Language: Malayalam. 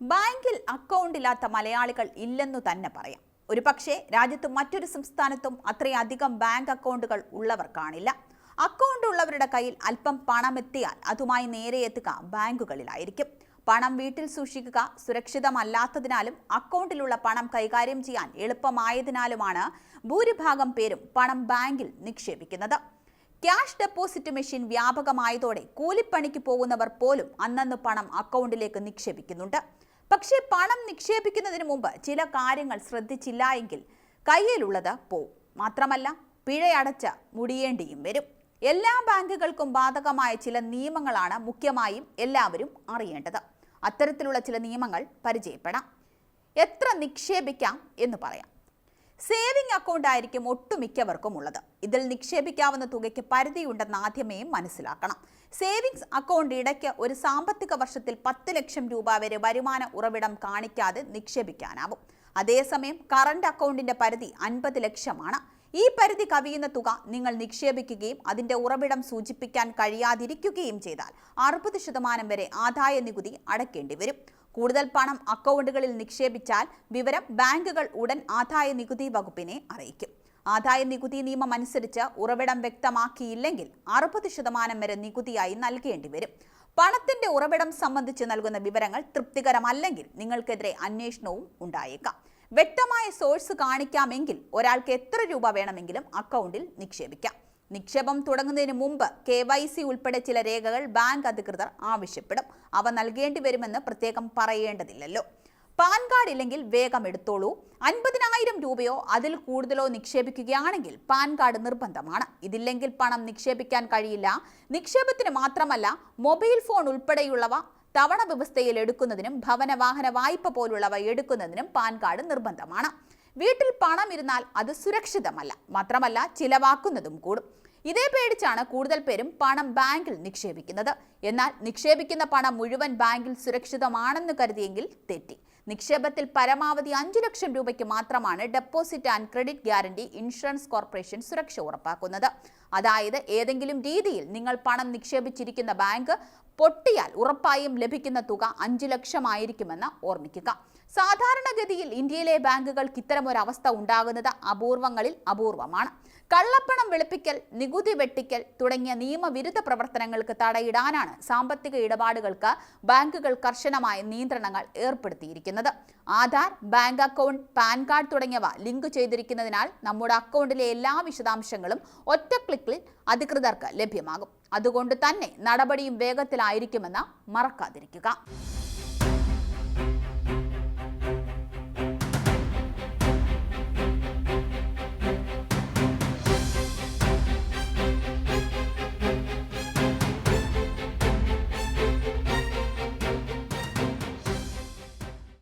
ബാങ്കിൽ അക്കൗണ്ട് ഇല്ലാത്ത മലയാളികൾ ഇല്ലെന്നു തന്നെ പറയാം. ഒരു പക്ഷേ രാജ്യത്ത് മറ്റൊരു സംസ്ഥാനത്തും അത്രയധികം ബാങ്ക് അക്കൗണ്ടുകൾ ഉള്ളവർ കാണില്ല. അക്കൗണ്ട് ഉള്ളവരുടെ കയ്യിൽ അല്പം പണം എത്തിയാൽ അതുമായി നേരെ എത്തുക ബാങ്കുകളിലായിരിക്കും. പണം വീട്ടിൽ സൂക്ഷിക്കുക സുരക്ഷിതമല്ലാത്തതിനാലും അക്കൗണ്ടിലുള്ള പണം കൈകാര്യം ചെയ്യാൻ എളുപ്പമായതിനാലുമാണ് ഭൂരിഭാഗം പേരും പണം ബാങ്കിൽ നിക്ഷേപിക്കുന്നത്. ക്യാഷ് ഡെപ്പോസിറ്റ് മെഷീൻ വ്യാപകമായതോടെ കൂലിപ്പണിക്ക് പോകുന്നവർ പോലും അന്നന്ന് പണം അക്കൗണ്ടിലേക്ക് നിക്ഷേപിക്കുന്നുണ്ട്. പക്ഷേ പണം നിക്ഷേപിക്കുന്നതിന് മുമ്പ് ചില കാര്യങ്ങൾ ശ്രദ്ധിച്ചില്ല എങ്കിൽ കയ്യിലുള്ളത് പോവും മാത്രമല്ല പിഴയടച്ച് മുടിയേണ്ടിയും വരും. എല്ലാ ബാങ്കുകൾക്കും ബാധകമായ ചില നിയമങ്ങളാണ് മുഖ്യമായും എല്ലാവരും അറിയേണ്ടത്. അത്തരത്തിലുള്ള ചില നിയമങ്ങൾ പരിചയപ്പെടാം. എത്ര നിക്ഷേപിക്കാം എന്ന് പറയാം. സേവിംഗ് അക്കൗണ്ട് ആയിരിക്കും ഒട്ടുമിക്കവർക്കും ഉള്ളത്. ഇതിൽ നിക്ഷേപിക്കാവുന്ന തുകയ്ക്ക് പരിധിയുണ്ടെന്ന് ആദ്യമേ മനസ്സിലാക്കണം. സേവിങ്സ് അക്കൗണ്ട് ഇടയ്ക്ക് ഒരു സാമ്പത്തിക വർഷത്തിൽ പത്ത് ലക്ഷം രൂപ വരെ വരുമാന ഉറവിടം കാണിക്കാതെ നിക്ഷേപിക്കാനാവും. അതേസമയം കറണ്ട് അക്കൗണ്ടിന്റെ പരിധി അൻപത് ലക്ഷമാണ്. ഈ പരിധി കവിയുന്ന തുക നിങ്ങൾ നിക്ഷേപിക്കുകയും അതിന്റെ ഉറവിടം സൂചിപ്പിക്കാൻ കഴിയാതിരിക്കുകയും ചെയ്താൽ അറുപത് ശതമാനം വരെ ആദായ നികുതി അടയ്ക്കേണ്ടി വരും. കൂടുതൽ പണം അക്കൗണ്ടുകളിൽ നിക്ഷേപിച്ചാൽ വിവരം ബാങ്കുകൾ ഉടൻ ആദായ നികുതി വകുപ്പിനെ അറിയിക്കും. ആദായ നികുതി നിയമം അനുസരിച്ച് ഉറവിടം വ്യക്തമാക്കിയില്ലെങ്കിൽ അറുപത് ശതമാനം വരെ നികുതിയായി നൽകേണ്ടി വരും. പണത്തിന്റെ ഉറവിടം സംബന്ധിച്ച് നൽകുന്ന വിവരങ്ങൾ തൃപ്തികരമല്ലെങ്കിൽ നിങ്ങൾക്കെതിരെ അന്വേഷണവും ഉണ്ടായേക്കാം. വ്യക്തമായ സോഴ്സ് കാണിക്കാമെങ്കിൽ ഒരാൾക്ക് എത്ര രൂപ വേണമെങ്കിലും അക്കൗണ്ടിൽ നിക്ഷേപിക്കാം. നിക്ഷേപം തുടങ്ങുന്നതിന് മുമ്പ് കെ വൈ സി ഉൾപ്പെടെ ചില രേഖകൾ ബാങ്ക് അധികൃതർ ആവശ്യപ്പെടും. അവ നൽകേണ്ടി വരുമെന്ന് പ്രത്യേകം പറയേണ്ടതില്ലല്ലോ. പാൻ കാർഡ് ഇല്ലെങ്കിൽ വേഗം എടുത്തോളൂ. അൻപതിനായിരം രൂപയോ അതിൽ കൂടുതലോ നിക്ഷേപിക്കുകയാണെങ്കിൽ പാൻ കാർഡ് നിർബന്ധമാണ്. ഇതില്ലെങ്കിൽ പണം നിക്ഷേപിക്കാൻ കഴിയില്ല. നിക്ഷേപത്തിന് മാത്രമല്ല മൊബൈൽ ഫോൺ ഉൾപ്പെടെയുള്ളവ തവണ വ്യവസ്ഥയിൽ എടുക്കുന്നതിനും ഭവന വാഹന വായ്പ പോലുള്ളവ എടുക്കുന്നതിനും പാൻ കാർഡ് നിർബന്ധമാണ്. വീട്ടിൽ പണം ഇരുന്നാൽ അത് സുരക്ഷിതമല്ല. മാത്രമല്ല ചിലവാക്കുന്നതും കൂടും. ഇതേ പേടിച്ചാണ് കൂടുതൽ പേരും പണം ബാങ്കിൽ നിക്ഷേപിക്കുന്നത്. എന്നാൽ നിക്ഷേപിക്കുന്ന പണം മുഴുവൻ ബാങ്കിൽ സുരക്ഷിതമാണെന്ന് കരുതിയെങ്കിൽ തെറ്റി. നിക്ഷേപത്തിൽ പരമാവധി അഞ്ചു ലക്ഷം രൂപയ്ക്ക് മാത്രമാണ് deposit and credit guarantee insurance corporation സുരക്ഷ ഉറപ്പാക്കുന്നത്. അതായത് ഏതെങ്കിലും രീതിയിൽ നിങ്ങൾ പണം നിക്ഷേപിച്ചിരിക്കുന്ന ബാങ്ക് പൊട്ടിയാൽ ഉറപ്പായും ലഭിക്കുന്ന തുക അഞ്ചു ലക്ഷമായിരിക്കുമെന്ന് ഓർമ്മിക്കുക. സാധാരണഗതിയിൽ ഇന്ത്യയിലെ ബാങ്കുകൾക്ക് ഇത്തരമൊരവസ്ഥ ഉണ്ടാകുന്നത് അപൂർവങ്ങളിൽ അപൂർവമാണ്. കള്ളപ്പണം വെളുപ്പിക്കൽ നികുതി വെട്ടിക്കൽ തുടങ്ങിയ നിയമവിരുദ്ധ പ്രവർത്തനങ്ങൾക്ക് തടയിടാനാണ് സാമ്പത്തിക ഇടപാടുകൾക്ക് ബാങ്കുകൾ കർശനമായ നിയന്ത്രണങ്ങൾ ഏർപ്പെടുത്തിയിരിക്കുന്നത്. Aadhaar bank account PAN card തുടങ്ങിയവ ലിങ്ക് ചെയ്തിരിക്കുന്നതിനാൽ നമ്മുടെ അക്കൗണ്ടിലെ എല്ലാ വിശദാംശങ്ങളും ഒറ്റ ക്ലിക്കിൽ അധികൃതർക്ക് ലഭ്യമാകും. അതുകൊണ്ട് തന്നെ നടപടിയും വേഗത്തിലായിരിക്കുമെന്ന് മറക്കാതിരിക്കുക.